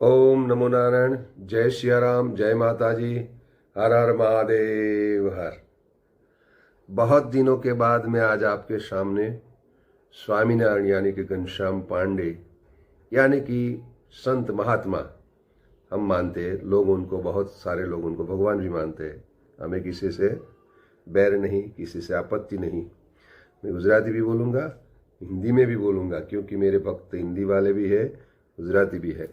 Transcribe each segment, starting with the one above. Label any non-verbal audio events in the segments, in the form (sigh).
ओम नमो नारायण। जय सियाराम, जय माता जी हर हर महादेव, हर। बहुत दिनों के बाद मैं आज आपके सामने स्वामीनारायण यानी कि घनश्याम पांडे, यानी कि संत महात्मा, हम मानते हैं, लोग उनको, बहुत सारे लोग उनको भगवान भी मानते हैं। हमें किसी से बैर नहीं, किसी से आपत्ति नहीं। मैं गुजराती भी बोलूँगा, हिंदी में भी बोलूँगा, क्योंकि मेरे भक्त हिंदी वाले भी है ગુજરાતી બી હે.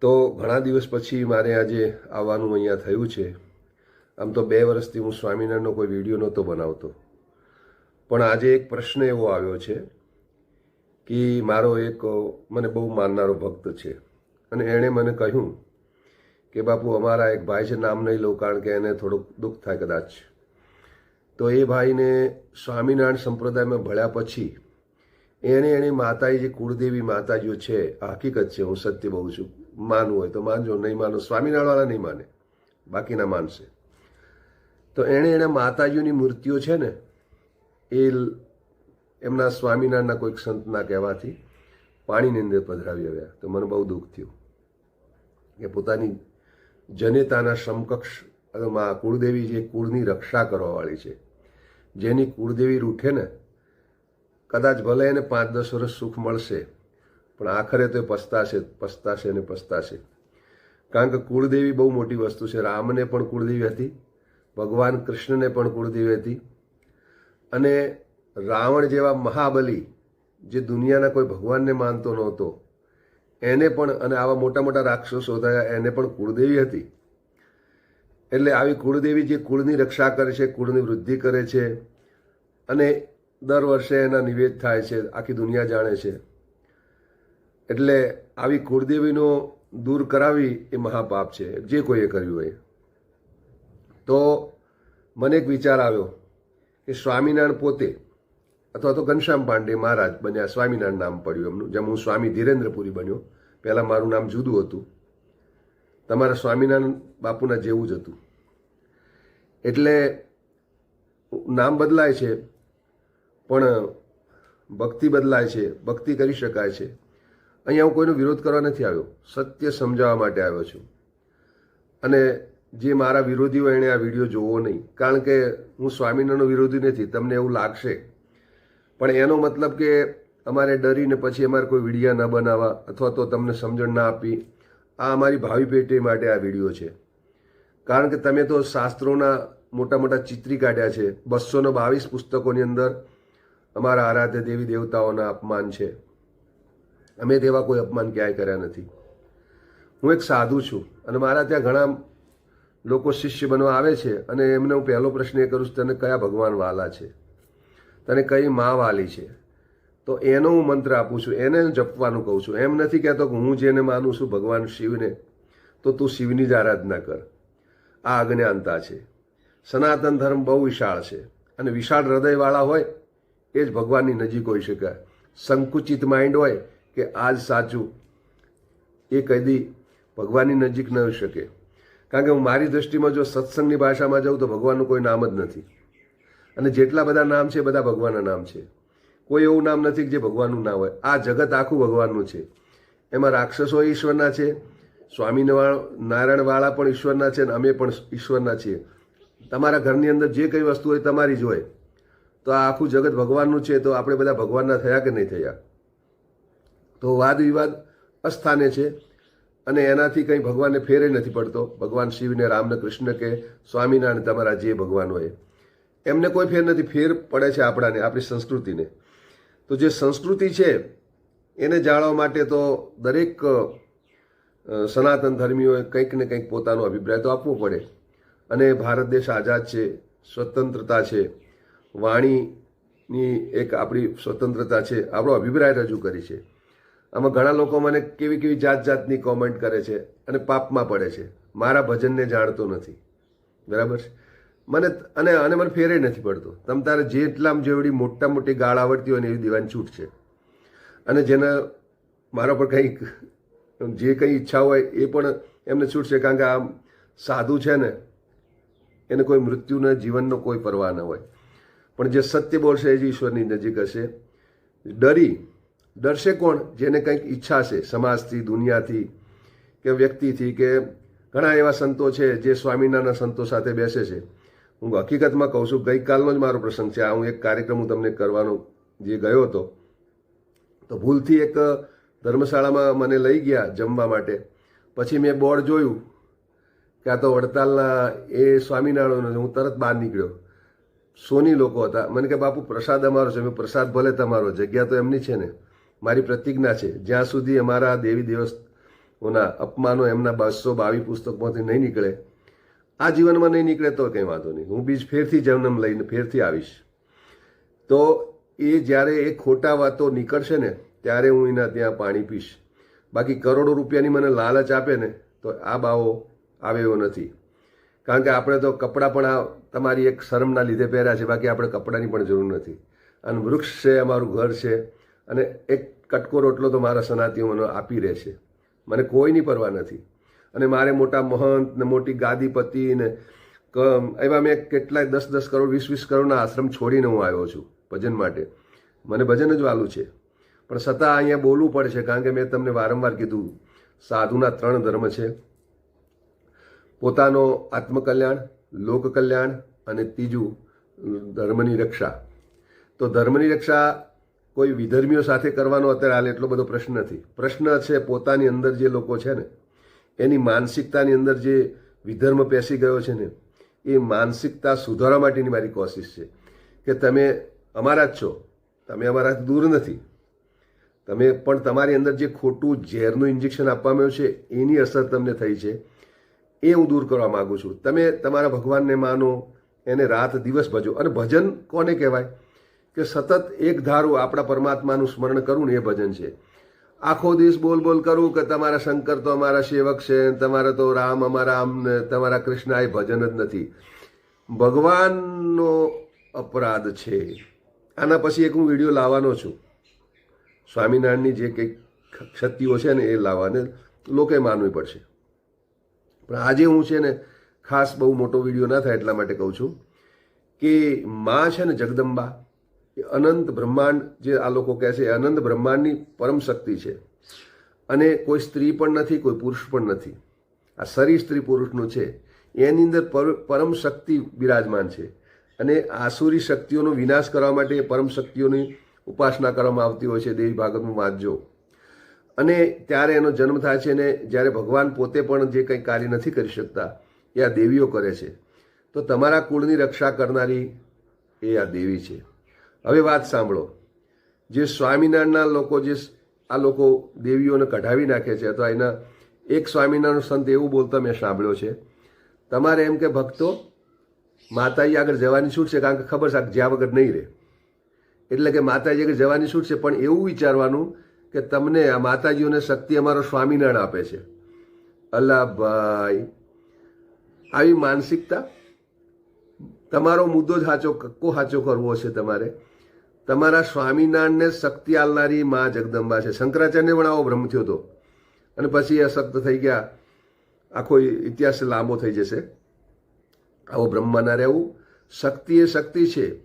તો ઘણા દિવસ પછી મારે આજે આવવાનું અહીંયા થયું છે. આમ તો બે વર્ષથી હું સ્વામિનારાયણનો કોઈ વીડિયો નહોતો બનાવતો. પણ આજે એક પ્રશ્ન એવો આવ્યો છે કે મારો એક, મને બહુ માનનારો ભક્ત છે. અને એણે મને કહ્યું કે બાપુ, અમારા એક ભાઈ છે, નામ નહીં લઉં કારણ કે એને થોડુંક દુઃખ થાય કદાચ. તો એ ભાઈને સ્વામિનારાયણ સંપ્રદાયમાં ભળ્યા પછી એને એની માતાજી, જે કુળદેવી માતાજીઓ છે આ હકીકત છે, હું સત્ય બહુ છું, માનવું હોય તો માનજો, નહીં માનો સ્વામિનારાયણવાળા નહીં માને, બાકીના માનશે. તો એણે એના માતાજીઓની મૂર્તિઓ છે ને, એ એમના સ્વામિનારાયણના કોઈક સંતના કહેવાથી પાણીની અંદર પધરાવી આવ્યા. તો મને બહુ દુઃખ થયું કે પોતાની જનેતાના સમકક્ષ મા કુળદેવી જે કુળની રક્ષા કરવાવાળી છે, જેની કુળદેવી રૂઠે ને કદાચ ભલે એને પાંચ દસ વર્ષ સુખ મળશે, પણ આખરે તો એ પસ્તાશે પસ્તાશે અને પસ્તાશે. કારણ કે કુળદેવી બહુ મોટી વસ્તુ છે. રામને પણ કુળદેવી હતી, ભગવાન કૃષ્ણને પણ કુળદેવી હતી. અને રાવણ જેવા મહાબલી, જે દુનિયાના કોઈ ભગવાનને માનતો નહોતો, એને પણ અને આવા મોટા મોટા રાક્ષસો થયા એને પણ કુળદેવી હતી. એટલે આવી કુળદેવી જે કુળની રક્ષા કરે છે, કુળની વૃદ્ધિ કરે છે, અને દર વર્ષે એના નિવેદ થાય છે, આખી દુનિયા જાણે છે. એટલે આવી કુળદેવીનો દૂર કરાવી એ મહાપાપ છે, જે કોઈએ કર્યું હોય. તો મને એક વિચાર આવ્યો કે સ્વામિનારાયણ પોતે, અથવા તો ઘનશ્યામ પાંડે મહારાજ બન્યા, સ્વામિનારાયણ નામ પડ્યું એમનું, જેમ હું સ્વામી ધીરેન્દ્રપુરી બન્યો. પહેલાં મારું નામ જુદું હતું. તમારા સ્વામિનારાયણ બાપુના જેવું જ હતું. એટલે નામ બદલાય છે પણ ભક્તિ બદલાય છે, ભક્તિ કરી શકાય છે. અહીંયા હું કોઈનો વિરોધ કરવા નથી આવ્યો, સત્ય સમજાવવા માટે આવ્યો છું. અને જે મારા વિરોધીઓ એણે આ વીડિયો જોવો નહીં, કારણ કે હું સ્વામિનારાયણનો વિરોધી નથી, તમને એવું લાગશે. પણ એનો મતલબ કે અમારે ડરીને પછી અમારે કોઈ વિડીયા ન બનાવવા અથવા તો તમને સમજણ ના આપી આ અમારી ભાવિ પેઢી માટે આ વીડિયો છે. કારણ કે તમે તો શાસ્ત્રોના મોટા મોટા ચિત્રી કાઢ્યા છે. બસોને બાવીસ પુસ્તકોની અંદર અમારા આરાધ્ય દેવી દેવતાઓના અપમાન છે. અમે તેવા કોઈ અપમાન ક્યાંય કર્યા નથી. હું એક સાધુ છું અને મારા ત્યાં ઘણા લોકો શિષ્ય બનવા આવે છે અને એમને હું પહેલો પ્રશ્ન એ કરું છું, તને કયા ભગવાન વાલા છે? તને કઈ મા વાલી છે? તો એનો હું મંત્ર આપું છું, એને જપવાનું કહું છું. એમ નથી કહેતો કે હું જેને માનું છું ભગવાન શિવને, તો તું શિવની જ આરાધના કર. આ અજ્ઞાનતા છે. સનાતન ધર્મ બહુ વિશાળ છે અને વિશાળ હૃદયવાળા હોય એ જ ભગવાનની નજીક હોઈ શકે સંકુચિત માઇન્ડ હોય કે આ જ સાચું, એ કદી ભગવાનની નજીક ન હોઈ શકે. કારણ કે હું મારી દ્રષ્ટિમાં જો સત્સંગની ભાષામાં જાઉં તો ભગવાનનું કોઈ નામ જ નથી. અને જેટલા બધા નામ છે બધા ભગવાનના નામ છે. કોઈ એવું નામ નથી કે જે ભગવાનનું ના હોય. આ જગત આખું ભગવાનનું છે. એમાં રાક્ષસો ઈશ્વરના છે, સ્વામિનારાયણ નારાયણવાળા પણ ઈશ્વરના છે અને અમે પણ ઈશ્વરના છીએ. તમારા ઘરની અંદર જે કંઈ વસ્તુ હોય તમારી જ હોય. તો આ આખું જગત ભગવાનનું છે, તો આપણે બધા ભગવાનના થયા કે નહીં થયા? તો વાદ વિવાદ અસ્થાને છે અને એનાથી કંઈ ભગવાનને ફેરે નથી પડતો. ભગવાન શિવને, રામને કૃષ્ણ કે સ્વામિનારાયણ તમારા જે ભગવાન હોય. એમને કોઈ ફેર નથી, ફેર પડે છે આપણાને, આપણી સંસ્કૃતિને. તો જે સંસ્કૃતિ છે, એને જાળવવા માટે તો દરેક સનાતન ધર્મીઓએ કંઈક ને કંઈક પોતાનો અભિપ્રાય તો આપવો પડે. અને ભારત દેશ આઝાદ છે, સ્વતંત્રતા છે વાણીની એક આપણી સ્વતંત્રતા છે, આપણો અભિપ્રાય રજૂ કરી છે. આમાં ઘણા લોકો મને કેવી કેવી જાત જાતની કોમેન્ટ કરે છે અને પાપમાં પડે છે. મારા ભજનને જાણતો નથી. બરાબર છે? મને અને અને મને ફેરે નથી પડતો. તમ તારે જેટલામ જેવડી મોટા મોટી ગાળ આવડતી હોય ને એવી દીવાની છૂટ છે. અને જેના મારા પર કંઈક, જે કંઈ ઈચ્છા હોય એ પણ એમને છૂટ છે કારણ કે આ સાધુ છે ને, એને કોઈ મૃત્યુને જીવનનો કોઈ પરવા ન હોય. પણ જે સત્ય બોલશે એ જ ઈશ્વરની નજીક હશે. ડરી, ડરશે કોણ? જેને કંઈક ઈચ્છા છે, સમાજથી, દુનિયાથી કે વ્યક્તિથી કે ઘણા એવા સંતો છે જે સ્વામિનારાયણ સંતો સાથે બેસે છે. હું હકીકતમાં કહું છું, ગઈકાલનો જ મારો પ્રસંગ છે. આ હું એક કાર્યક્રમ હું તમને કરવાનો જે ગયો હતો. તો ભૂલથી એક ધર્મશાળામાં મને લઈ ગયા જમવા માટે. પછી મેં બોર્ડ જોયું કે આ તો વડતાલના એ સ્વામિનારાયણ હું તરત બહાર નીકળ્યો. સોની લોકો હતા. મને કે, બાપુ, પ્રસાદ અમારો છે. મેં પ્રસાદ ભલે તમારો, જગ્યા તો એમની છે ને. મારી પ્રતિજ્ઞા છે. જ્યાં સુધી અમારા દેવી દેવસ્થોના અપમાનો એમના બસો બાવીસ પુસ્તકમાંથી નહીં નીકળે, આ જીવનમાં નહીં નીકળે તો કંઈ વાંધો નહીં. હું બીજ ફેરથી જન્મ લઈને ફેરથી આવીશ. તો એ જ્યારે એ ખોટા વાતો નીકળશે ને, ત્યારે હું એના ત્યાં પાણી પીશ. બાકી કરોડો રૂપિયાની મને લાલચ આપે ને, તો આ બાવો આવે એવો નથી. કારણ કે આપણે તો કપડાં પણ આ તમારી એક શરમના લીધે પહેર્યા છે, બાકી આપણે કપડાની પણ જરૂર નથી. અને વૃક્ષ છે, અમારું ઘર છે, અને એક કટકો રોટલો તો મારા સનાતીઓ મને આપી રહે છે. મને કોઈની પરવા નથી. અને મારે મોટા મહંત ને મોટી ગાદીપતિ ને એવા મેં કેટલાય દસ દસ કરોડ, વીસ વીસ કરોડના આશ્રમ છોડીને હું આવ્યો છું ભજન માટે. મને ભજન જ વાલું છે. પણ છતાં અહીંયા બોલવું પડે છે, કારણ કે મેં તમને વારંવાર કીધું, સાધુના ત્રણ ધર્મ છે. પોતાનો આત્મકલ્યાણ, લોકકલ્યાણ અને ત્રીજું ધર્મની રક્ષા. તો ધર્મની રક્ષા કોઈ વિધર્મીઓ સાથે કરવાનો અત્યારે હાલ એટલો બધો પ્રશ્ન નથી. પ્રશ્ન છે પોતાની અંદર જે લોકો છે ને, એની માનસિકતાની અંદર જે વિધર્મ પેસી ગયો છે ને, એ માનસિકતા સુધારવા માટેની મારી કોશિશ છે. કે તમે અમારા જ છો, તમે અમારા દૂર નથી. તમે પણ તમારી અંદર જે ખોટું ઝેરનું ઇન્જેક્શન આપવામાં આવ્યું છે, એની અસર તમને થઈ છે. એ હું દૂર કરવા માગું છું. તમે તમારા ભગવાનને માનો, એને રાત દિવસ ભજો. અને ભજન કોને કહેવાય? કે સતત એક ધારું આપણા પરમાત્માનું સ્મરણ કરવું ને એ ભજન છે. આખો દિવસ બોલ બોલ કરું કે તમારા શંકર તો અમારા સેવક છે, તમારા તો રામ અમારા આમ તમારા કૃષ્ણ એ ભજન જ નથી. ભગવાનનો અપરાધ છે. આના પછી એક હું વીડિયો લાવવાનો છું. સ્વામિનારાયણની જે કંઈક ક્ષતિઓ છે ને એ લાવવાને લોકે માનવી પડશે. પણ આજે હું છે ને ખાસ બહુ મોટો વીડિયો ના થાય એટલા માટે કહું છું કે માં છે ને જગદંબા, એ અનંત બ્રહ્માંડ જે આ લોકો કહે છે એ અનંત બ્રહ્માંડની પરમ શક્તિ છે. અને કોઈ સ્ત્રી પણ નથી, કોઈ પુરુષ પણ નથી. આ શરીર સ્ત્રી પુરુષનું છે. એની અંદર પર- પરમ શક્તિ બિરાજમાન છે. અને આસુરી શક્તિઓનો વિનાશ કરવા માટે પરમ શક્તિઓની ઉપાસના કરવામાં આવતી હોય છે. દેવી ભાગવતમાં વાંચજો. અને ત્યારે એનો જન્મ થાય છે અને જ્યારે ભગવાન પોતે પણ જે કંઈ કાર્ય નથી કરી શકતા, એ આ દેવીઓ કરે છે. તો તમારા કુળની રક્ષા કરનારી એ આ દેવી છે. હવે વાત સાંભળો. જે સ્વામિનારાયણના લોકો જે આ લોકો દેવીઓને કઢાવી નાખે છે અથવા એના, એક સ્વામિનારાયણ સંત એવું બોલતા મેં સાંભળ્યો છે. તમારે એમ કે ભક્તો, માતાજી આગળ જવાની છૂટ છે કારણ કે ખબર છે જ્યાં વગર નહીં રહે. એટલે કે માતાજી આગળ જવાની છૂટ છે, પણ એવું વિચારવાનું કે તમને આ માતાજીઓને શક્તિ અમારો સ્વામિનારાયણ આપે છે. અલ્લા ભાઈ આવી માનસિકતા? તમારો મુદ્દો જ સાચો કક્કો સાચો કરવો છે તમારે? તમારા સ્વામિનારાયણને શક્તિ આલનારી મા જગદંબા છે. શંકરાચાર્યને પણ આવો ભ્રમ થયો હતો અને પછી એ અશક્ત થઈ ગયા. આખો ઇતિહાસ લાંબો થઈ જશે. આવો બ્રહ્માના રહેવું. શક્તિ એ શક્તિ છે.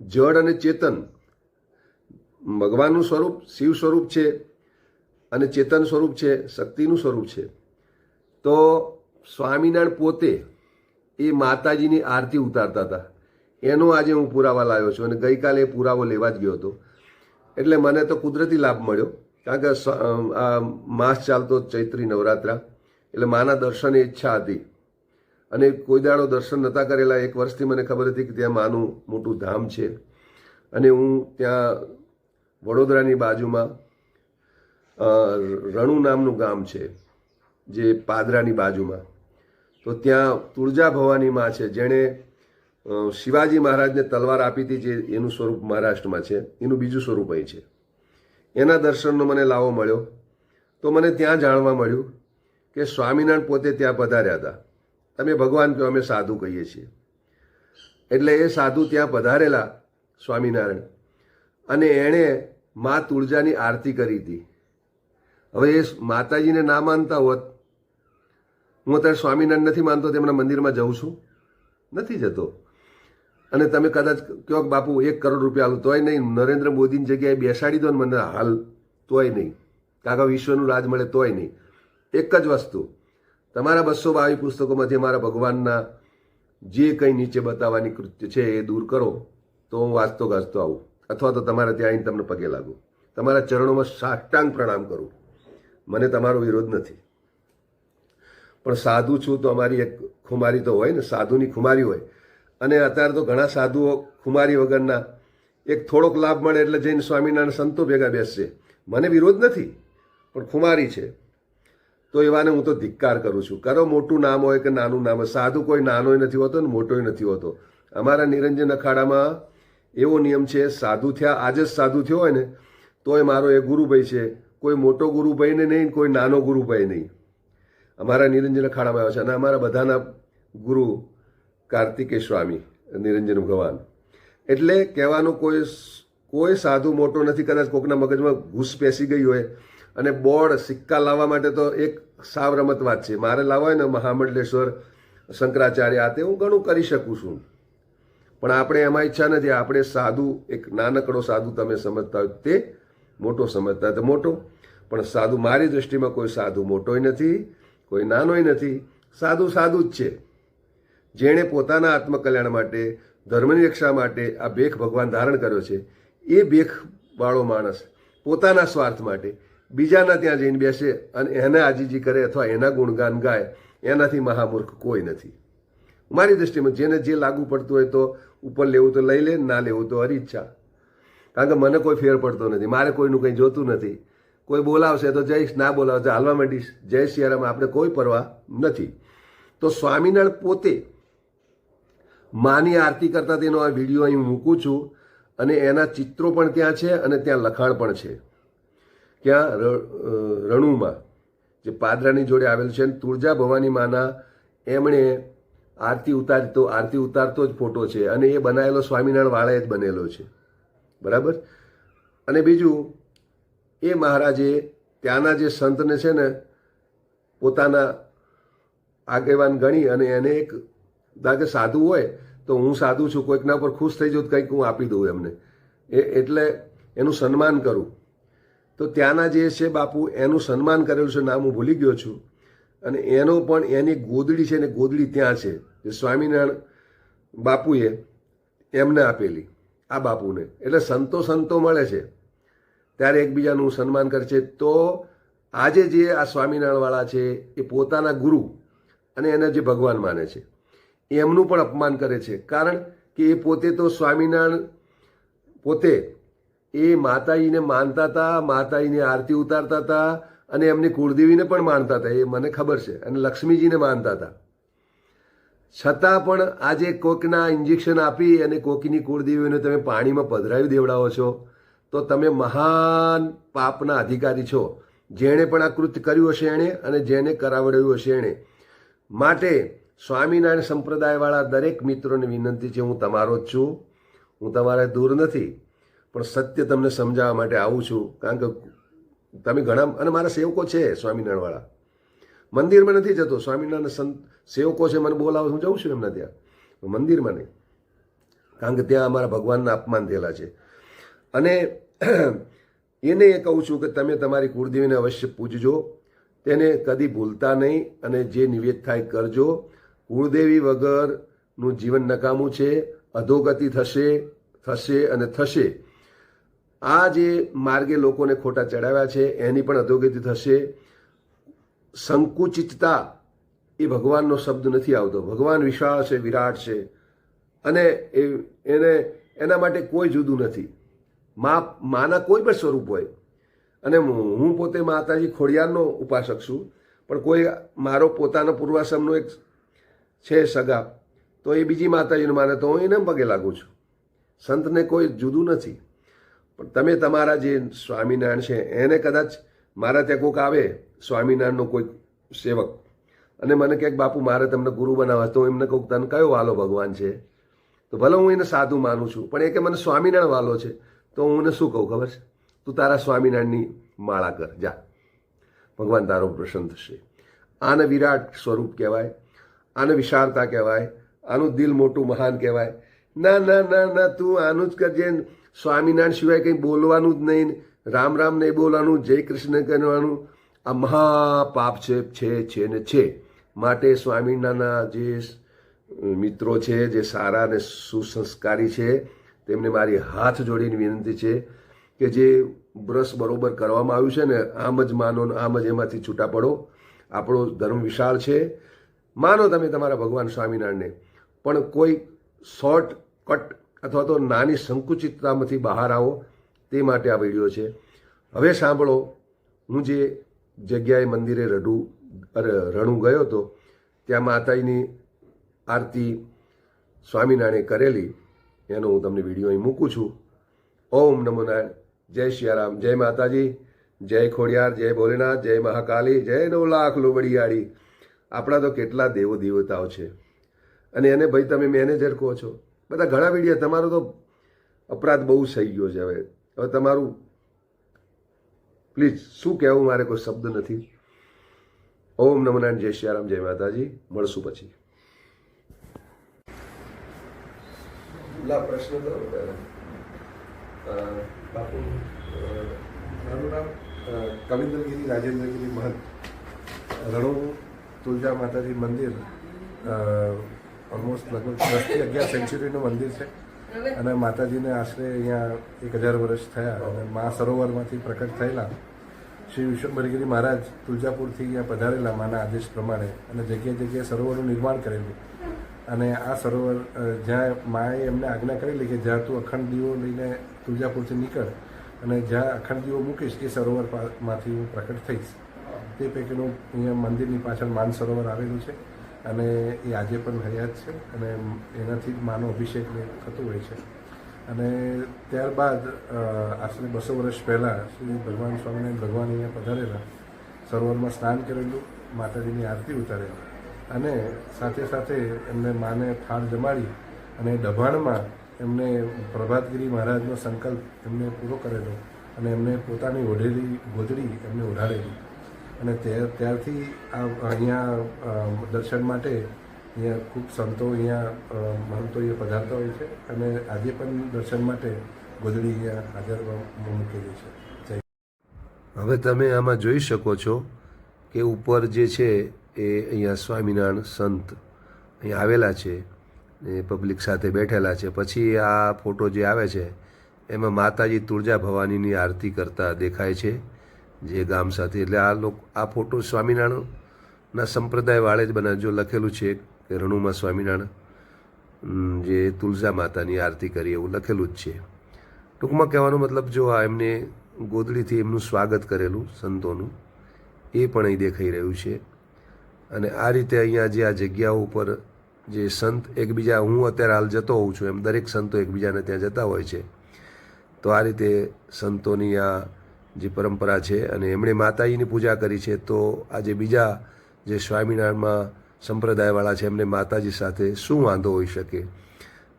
જળ અને ચેતન ભગવાનનું સ્વરૂપ, શિવ સ્વરૂપ છે અને ચેતન સ્વરૂપ છે, શક્તિનું સ્વરૂપ છે. તો સ્વામિનારાયણ પોતે એ માતાજીની આરતી ઉતારતા હતા. એનો આજે હું પુરાવા લાવ્યો છું અને ગઈકાલે એ પુરાવો લેવા જ ગયો હતો. એટલે મને તો કુદરતી લાભ મળ્યો. કારણ કે આ માસ ચાલતો ચૈત્રી નવરાત્રા. એટલે માના દર્શનની ઈચ્છા હતી. અને કોઈ દાડો દર્શન નહોતા કરેલા. એક વર્ષથી મને ખબર હતી કે ત્યાં માનું મોટું ધામ છે. અને હું ત્યાં વડોદરાની બાજુમાં રણુ નામનું ગામ છે, જે પાદરાની બાજુમાં. તો ત્યાં તુળજા ભવાની માં છે, જેણે શિવાજી મહારાજને તલવાર આપી હતી જે એનું સ્વરૂપ મહારાષ્ટ્રમાં છે, એનું બીજું સ્વરૂપ અહીં છે. એના દર્શનનો મને લાવો મળ્યો. તો મને ત્યાં જાણવા મળ્યું કે સ્વામિનારાયણ પોતે ત્યાં પધાર્યા હતા. તમે ભગવાન કહો, અમે સાધુ કહીએ છીએ. એટલે એ સાધુ ત્યાં પધારેલા સ્વામિનારાયણ. અને એણે મા તુળજાની આરતી કરી હતી. હવે એ માતાજીને ના માનતા હોત, હું અત્યારે સ્વામિનારાયણ નથી માનતો તેમના મંદિરમાં જઉં છું. નથી જતો. અને તમે કદાચ કહો બાપુ, એક કરોડ રૂપિયા આલું, તોય નહીં, નરેન્દ્ર મોદીની જગ્યાએ બેસાડી દો ને મને હાલ, તોય નહીં. કાકા, વિશ્વનું રાજ મળે તોય નહીં. એક જ વસ્તુ, તમારા બસો બાવીસ પુસ્તકોમાંથી મારા ભગવાનના જે કંઈ નીચે બતાવવાની કૃત્ય છે એ દૂર કરો, તો હું વાંચતો ગાજતો આવું. અથવા તો તમારે ત્યાં આવીને તમને પગે લાગુ. તમારા ચરણોમાં સાષ્ટાંગ પ્રણામ કરું. મને તમારો વિરોધ નથી. પણ સાધુ છું તો અમારી એક ખુમારી તો હોય ને, સાધુની ખુમારી હોય. અને અત્યારે તો ઘણા સાધુઓ ખુમારી વગરના એક થોડોક લાભ મળે એટલે જઈને સ્વામિનારાયણ સંતો ભેગા બેસશે. મને વિરોધ નથી, પણ ખુમારી છે. તો એવાને હું તો ધિક્કાર કરું છું. કરો મોટું નામ હોય કે નાનું નામ હોય. સાધુ કોઈ નાનોય નથી હોતો ને મોટોય નથી હોતો. અમારા નિરંજન અખાડામાં એવો નિયમ છે, સાધુ થયા, આજે જ સાધુ થયો હોય ને, તોય મારો એ ગુરુભાઈ છે. કોઈ મોટો ગુરુભાઈ ને નહીં, કોઈ નાનો ગુરુભાઈ નહીં. અમારા નિરંજન અખાડામાં આવ્યા છે અને અમારા બધાના ગુરુ કાર્તિકે સ્વામી, નિરંજન ભગવાન. એટલે કહેવાનો કોઈ કોઈ સાધુ મોટો નથી, કદાચ કોકના મગજમાં ઘૂસ પેસી ગઈ હોય અને બોર્ડ સિક્કા લાવવા માટે તો એક સાવ રમત વાત છે. મારે લાવવા હોય ને મહામંડલેશ્વર શંકરાચાર્ય આ તે, હું ઘણું કરી શકું છું. પણ આપણે એમાં ઈચ્છા નથી. આપણે સાધુ, એક નાનકડો સાધુ તમે સમજતા હોય તે મોટો સમજતા તો મોટો. પણ સાધુ મારી દૃષ્ટિમાં કોઈ સાધુ મોટોય નથી, કોઈ નાનોય નથી. સાધુ સાધુ જ છે. જેણે પોતાના આત્મકલ્યાણ માટે, ધર્મની રક્ષા માટે આ ભેખ ભગવાન ધારણ કર્યો છે. એ ભેખવાળો માણસ પોતાના સ્વાર્થ માટે બીજાના ત્યાં જઈને બેસે અને એને આજીજી કરે અથવા એના ગુણગાન ગાય. એનાથી મહામૂર્ખ કોઈ નથી. મારી દૃષ્ટિમાં જેને જે લાગુ પડતું હોય તો ઉપર લેવું તો લઈ લે ના લેવું તો હરી કારણ કે મને કોઈ ફેર પડતો નથી મારે કોઈનું કંઈ જોતું નથી. કોઈ બોલાવશે તો જઈશ ના બોલાવશે હાલવા માંડીશ. જય સિયારામ આપણે કોઈ પરવા નથી. તો સ્વામિનારાયણ પોતે માની આરતી કરતા તેનો આ વીડિયો અહીં મૂકું છું અને એના ચિત્રો પણ ત્યાં છે અને ત્યાં લખાણ પણ છે. અ, રણુમાં. જે પાદરાની જોડે આવેલું છે તુળજા ભવાની માના એમણે આરતી ઉતારતો આરતી ઉતારતો જ ફોટો છે. અને એ બનાવેલો સ્વામિનારાયણ વાળાએ જ બનેલો છે. બરાબર? અને બીજું, એ મહારાજે ત્યાંના જે સંતને છે ને, પોતાના આગેવાન ગણી અને એને એક દાખલે સાધુ હોય, તો હું સાધુ છું, કોઈકના પર ખુશ થઈ જાઉં કંઈક હું આપી દઉં એમને. એ એટલે એનું સન્માન કરું. તો ત્યાંના જે છે બાપુ, એનું સન્માન કરેલું છે, નામ હું ભૂલી ગયો છું. અને એનો પણ એની ગોદડી છે ને ગોદડી ત્યાં છે. જે સ્વામિનારાયણ બાપુએ એમને આપેલી, આ બાપુને. એટલે સંતો સંતો મળે છે. ત્યારે એકબીજાનું સન્માન કરે છે. તો આજે જે આ સ્વામિનારાયણવાળા છે, એ પોતાના ગુરુ અને એને જે ભગવાન માને છે, એમનું પણ અપમાન કરે છે. કારણ કે એ પોતે તો સ્વામિનારાયણ પોતે એ માતાજીને માનતા હતા માતાજીની આરતી ઉતારતા હતા અને એમની કુળદેવીને પણ માનતા હતા. એ મને ખબર છે. અને લક્ષ્મીજીને માનતા હતા. છતાં પણ આજે કોકના ઇન્જેક્શન આપી અને કોકની કુળદેવીઓને તમે પાણીમાં પધરાવી દેવડાવો છો, તો તમે મહાન પાપના અધિકારી છો. જેણે પણ આ કૃત્ય કર્યું હશે એણે અને જેને કરાવડાવ્યું હશે એણે. માટે સ્વામિનારાયણ સંપ્રદાયવાળા દરેક મિત્રોને વિનંતી છે, હું તમારો જ છું. હું તમારા દૂર નથી. પણ સત્ય તમને સમજાવવા માટે આવું છું. કારણ કે તમે ઘણા, અને મારા સેવકો છે સ્વામિનારાયણવાળા. મંદિરમાં નથી જતો. સ્વામિનારાયણ સંત સેવકો છે, મને બોલાવો, હું જાઉં છું એમના ત્યાં. મંદિરમાં નહીં. કારણ કે ત્યાં અમારા ભગવાનના અપમાન થયેલા છે. અને (clears throat) એને એ કહું છું કે તમે તમારી કુળદેવીને અવશ્ય પૂજજો. તેને કદી ભૂલતા નહીં અને જે નિવેદ થાય કરજો. કુળદેવી વગરનું જીવન નકામું છે. અધોગતિ થશે થશે અને થશે. આ જે માર્ગે લોકોને ખોટા ચડાવ્યા છે, એની પણ અધોગતિ થશે. સંકુચિતતા એ ભગવાનનો શબ્દ નથી આવતો. ભગવાન વિશાળ છે, વિરાટ છે. અને એ, એને, એના માટે કોઈ જુદું નથી. મા, માના કોઈ પણ સ્વરૂપ હોય. અને હું પોતે માતાજી ખોડિયારનો ઉપાસક છું, પણ કોઈ મારો પોતાનો પૂર્વાશ્રમનો એક છે સગા, તો એ બીજી માતાજીનું માને તો હું એને પગે લાગુ છું. સંતને કોઈ જુદું નથી. પણ તમે તમારા જે સ્વામિનારાયણ છે, એને કદાચ મારા ત્યાં કોઈક આવે, સ્વામિનારાયણનો કોઈ સેવક. અને મને કહે બાપુ, મારે તમને ગુરુ બનાવવા તો એમને કહું તને કયો વાલો ભગવાન છે? તો ભલે હું એને સાધુ માનું છું, પણ એ કે મને સ્વામિનારાયણ વાલો છે. તો હું એને શું કહું, ખબર છે? તું તારા સ્વામિનારાયણની માળા કર, જા. ભગવાન તારો પ્રસન્ન થશે. આને વિરાટ સ્વરૂપ કહેવાય, આને વિશાળતા કહેવાય, આનું દિલ મોટું મહાન કહેવાય. ના ના ના ના, તું આનું જ કરજે. સ્વામિનારાયણ સિવાય કંઈ બોલવાનું જ નહીં. રામ રામ નહીં બોલવાનું, જય કૃષ્ણ કહેવાનું આ મહાપાપ છે છે છે ને છે. માટે સ્વામિનારાયણના જે મિત્રો છે, જે સારા અને સુસંસ્કારી છે, તેમને મારી હાથ જોડીને વિનંતી છે કે જે બ્રશ બરોબર કરવામાં આવ્યું છે ને, આમ જ માનો ને આમ જ એમાંથી છૂટા પડો. આપણો ધર્મ વિશાળ છે. માનો તમે તમારા ભગવાન સ્વામિનારાયણને. પણ કોઈ શોર્ટ કટ અથવા તો નાની સંકુચિતતામાંથી બહાર આવો, તે માટે આ વીડિયો છે. હવે સાંભળો, હું જે જગ્યાએ મંદિરે રડું રણું ગયો હતો, ત્યાં માતાજીની આરતી સ્વામિનારાયણે કરેલી, એનો હું તમને વીડિયો અહીં મૂકું છું. ઓમ નમો નારાયણ. જય સિયારામ જય માતાજી. જય ખોડિયાર. જય ભોલેનાથ. જય મહાકાલી. જય નવ લાખ લોબડિયાળી આપણા તો કેટલા દેવો દેવતાઓ છે. અને એને ભાઈ તમે મેનેજર કહો છો. બધા ઘણા વીડિયો, તમારો તો અપરાધ બહુ થઈ ગયો છે હવે. હવે તમારું પ્લીઝ શું કહેવું? મારે કોઈ શબ્દ નથી. ઓમ નમો નારાયણ, જય સિયારામ જય માતાજી. મળશું પછી. પ્રશ્ન તો બાપુ મારું નામ કવિન્દ્રગીરી, રાજેન્દ્રગીરી મહંત. રણુ તુલજા માતાજી મંદિર ઓલમોસ્ટ લગભગ દસથી અગિયાર સેન્ચુરીનું મંદિર છે. અને માતાજીને આશરે અહીંયા એક હજાર વર્ષ થયા અને મા સરોવરમાંથી પ્રકટ થયેલા. શ્રી વિશ્વંભરગીરી મહારાજ તુલજાપુરથી અહીંયા પધારેલા માના આદેશ પ્રમાણે અને જગ્યાએ જગ્યાએ સરોવરનું નિર્માણ કરેલું. અને આ સરોવર જ્યાં માએ એમને આજ્ઞા કરેલી કે જ્યાં તું અખંડ દીવો લઈને તુલજાપુરથી નીકળ અને જ્યાં અખંડ દીવો મૂકીશ, એ સરોવર પા- હું પ્રકટ થઈશ. તે પૈકીનું અહીંયા મંદિરની પાછળ માન સરોવર આવેલું છે. અને એ આજે પણ હયાત છે અને એનાથી જ માનો અભિષેક થતો હોય છે. અને ત્યારબાદ આશરે બસો વર્ષ પહેલાં શ્રી ભગવાન સ્વામિનારાયણ ભગવાન અહીંયા પધારેલા, સરોવરમાં સ્નાન કરેલું, માતાજીની આરતી ઉતારેલી. અને સાથે સાથે એમને માને થાળ જમાડી અને દભાણમાં એમને પ્રભાતગીરી મહારાજનો સંકલ્પ એમને પૂરો કરેલો અને એમને પોતાની ઓઢેલી ગોદડી એમને ઓઢાડેલી. અને ત્યારથી આ અહીંયા દર્શન માટે અહીંયા ખૂબ સંતો અહીંયા અ, મહંતો અહીંયા પધારતા હોય છે અને આજે પણ દર્શન માટે ગોદડી અહીંયા હાજર મૂકેલી છે. હવે તમે આમાં જોઈ શકો છો કે ઉપર જે છે એ અહીંયા સ્વામિનારાયણ સંત અહીંયા આવેલા છે એ પબ્લિક સાથે બેઠેલા છે. પછી આ ફોટો જે આવે છે એમાં માતાજી તુળજા ભવાનીની આરતી કરતા દેખાય છે. જે ગામ સાથે. એટલે આ લોકો, આ ફોટો સ્વામિનારાયણના સંપ્રદાયવાળે જ બનાવ, જો લખેલું છે કે રણુમાં સ્વામિનારાયણ જે તુલજા માતાની આરતી કરી, એવું લખેલું જ છે. ટૂંકમાં કહેવાનો મતલબ, જો આ એમને ગોદડીથી એમનું સ્વાગત કરેલું સંતોનું, એ પણ અહીં દેખાઈ રહ્યું છે. અને આ રીતે અહીંયા જે આ જગ્યાઓ ઉપર જે સંત એકબીજા, હું અત્યારે હાલ જતો હોઉં છું, એમ દરેક સંતો એકબીજાને ત્યાં જતા હોય છે. તો આ રીતે સંતોની આ જે પરંપરા છે અને એમણે માતાજીની પૂજા કરી છે, તો આજે બીજા જે સ્વામિનારાયણમાં સંપ્રદાયવાળા છે, એમને માતાજી સાથે શું વાંધો હોઈ શકે?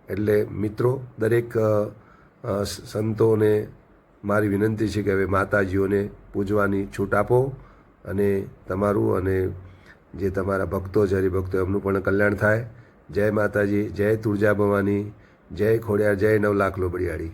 એટલે મિત્રો, દરેક સંતોને મારી વિનંતી છે કે હવે માતાજીઓને પૂજવાની છૂટ આપો અને તમારું અને જે તમારા ભક્તો છે, હરિભક્તો, એમનું પણ કલ્યાણ થાય. જય માતાજી, જય તુળજા ભવાની જય ખોડિયાર, જય નવ લાખ લોબડિયાળી.